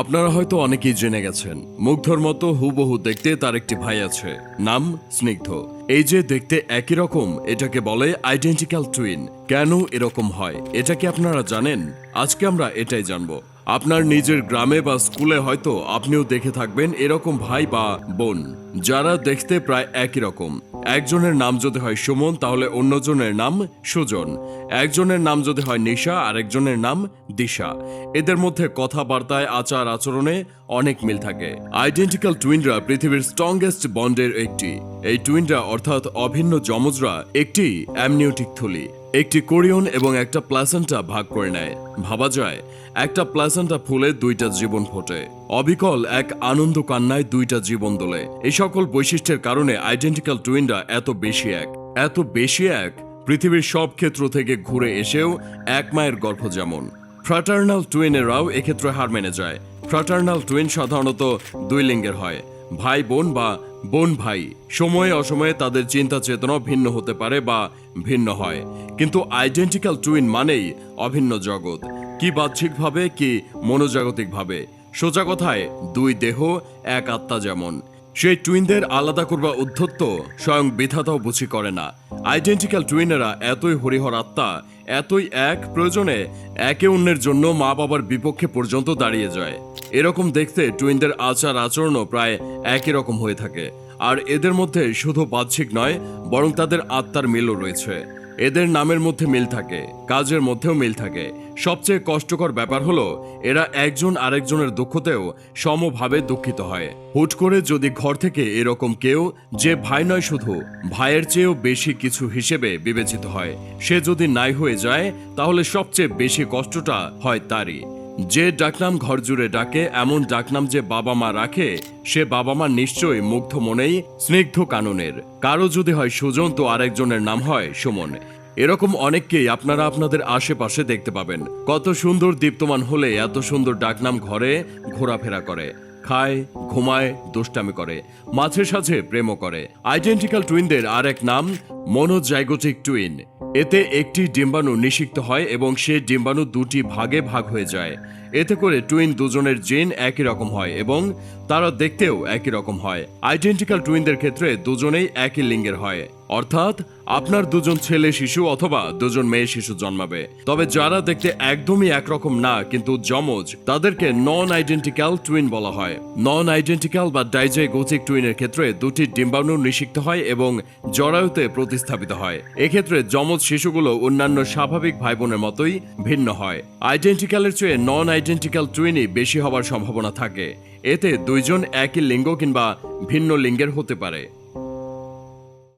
আপনারা হয়তো অনেকেই জেনে গেছেন, মুগ্ধর মতো হুবহু দেখতে তার একটি ভাই আছে, নাম স্নিগ্ধ। এই যে দেখতে একই রকম, এটাকে বলে আইডেন্টিক্যাল টুইন কেন এরকম হয়, এটা কি আপনারা জানেন? আজকে আমরা এটাই জানব। আপনার নিজের গ্রামে বা স্কুলে হয়তো আপনিও দেখে থাকবেন এরকম ভাই বা বোন, যারা দেখতে প্রায় একই রকম। একজনের নাম যদি হয় সুমন, তাহলে অন্যজনের নাম সুজন। একজনের নাম যদি হয় নিশা আর একজনের নাম দিশা। এদের মধ্যে কথাবার্তায়, আচার আচরণে অনেক মিল থাকে। আইডেন্টিক্যাল টুইনরা পৃথিবীর স্ট্রংগেস্ট বন্ডের একটি। এই টুইনরা অর্থাৎ অভিন্ন যমজরা একটি অ্যামনিওটিক থলি। একটি কোরিয়ন এবং একটা প্লাসেন্টা ভাগ করে নেয়। ভাবা যায়, একটা প্লাসেন্টা ফুলে দুইটা জীবন ফোটে। অবিকল এক আনন্দ কান্নায় দুইটা জীবন দোলে। এই সকল বৈশিষ্ট্যের কারণে আইডেন্টিক্যাল টুইনরা এত বেশি এক। এত বেশি এক, পৃথিবীর সব ক্ষেত্র থেকে ঘুরে এসেও এক মায়ের গর্ভ যেমন। ফ্রাটার্নাল টুইনেরাও এক্ষেত্রে হার মেনে যায়। ফ্রাটার্নাল টুইন সাধারণত দুই লিঙ্গের হয়। ভাই বোন বা বোন ভাই, সময়ে অসময়ে তাদের চিন্তা চেতনা ভিন্ন হতে পারে বা ভিন্ন হয়। কিন্তু আইডেন্টিক্যাল টুইন মানেই অভিন্ন জগৎ। কি বাহ্যিকভাবে, কি মনোজাগতিকভাবে। সোজা কথায়, দুই দেহ, এক আত্মা যেমন। সেই টুইনদের আলাদা করবা উদ্ধত্ত স্বয়ং বিধাতাও বুঝি করে না। আইডেন্টিক্যাল টুইনেরা এতই হরিহর আত্মা, এতই এক প্রয়োজনে একে অন্যের জন্য মা বাবার বিপক্ষে পর্যন্ত দাঁড়িয়ে যায়। এরকম দেখতে টুইনদের আচার আচরণও প্রায় একই রকম হয়ে থাকে। আর এদের মধ্যে শুধু বাহ্যিক নয়, বরং তাদের আত্মার মিলও রয়েছে। এদের নামের মধ্যে মিল থাকে, কাজের মধ্যেও মিল থাকে। সবচেয়ে কষ্টকর ব্যাপার হলো, এরা একজন আরেকজনের দুঃখতেও সমভাবে দুঃখিত হয়। হুট করে যদি ঘর থেকে এরকম কেউ, যে ভাই নয় শুধু, ভাইয়ের চেয়েও বেশি কিছু হিসেবে বিবেচিত হয়, সে যদি নাই হয়ে যায়, তাহলে সবচেয়ে বেশি কষ্টটা হয় তারই। যে ডাকনাম ঘর জুড়ে ডাকে, এমন ডাকনাম যে বাবা মা রাখে, সে বাবা মা নিশ্চয়ই মুগ্ধ মনেই স্নিগ্ধ কাননের। কারও যদি হয় সুজন, তো আরেকজনের নাম হয় সুমন। এরকম অনেককেই আপনারা আপনাদের আশেপাশে দেখতে পাবেন। কত সুন্দর দীপ্তমান হলে এত সুন্দর ডাকনাম ঘরে ঘোরাফেরা করে। খায়, ঘুমায়, দুষ্টামি করে। মাঝে সাঝে প্রেমও করে। আইডেন্টিক্যাল টুইনদের আর এক নাম মনোজাইগোটিক টুইন এতে একটি ডিম্বাণু নিষিক্ত হয় এবং সে ডিম্বাণু দুটি ভাগে ভাগ হয়ে যায়। এতে করে টুইন দুজনের জিন একই রকম হয় এবং তারা দেখতেও একই রকম হয়। আইডেন্টিক্যাল টুইনদের ক্ষেত্রে দুজনেই একই লিঙ্গের হয়। অর্থাৎ আপনার দুজন ছেলে শিশু অথবা দুজন মেয়ে শিশু জন্মাবে। তবে যারা দেখতে একদমই একরকম না, কিন্তু যমজ, তাদেরকে নন আইডেন্টিক্যাল টুইন বলা হয়। নন আইডেন্টিক্যাল বা ডাইজাইগোটিক টুইনের ক্ষেত্রে দুটি ডিম্বাণু নিষিক্ত হয় এবং জরায়ুতে প্রতিস্থাপিত হয়। এক্ষেত্রে যমজ শিশুগুলো অন্যান্য স্বাভাবিক ভাই বোনের মতোই ভিন্ন হয়। আইডেন্টিক্যালের চেয়ে নন আইডেন্টিক্যাল টুইনই বেশি হবার সম্ভাবনা থাকে। এতে দুইজন একই লিঙ্গ কিংবা ভিন্ন লিঙ্গের হতে পারে।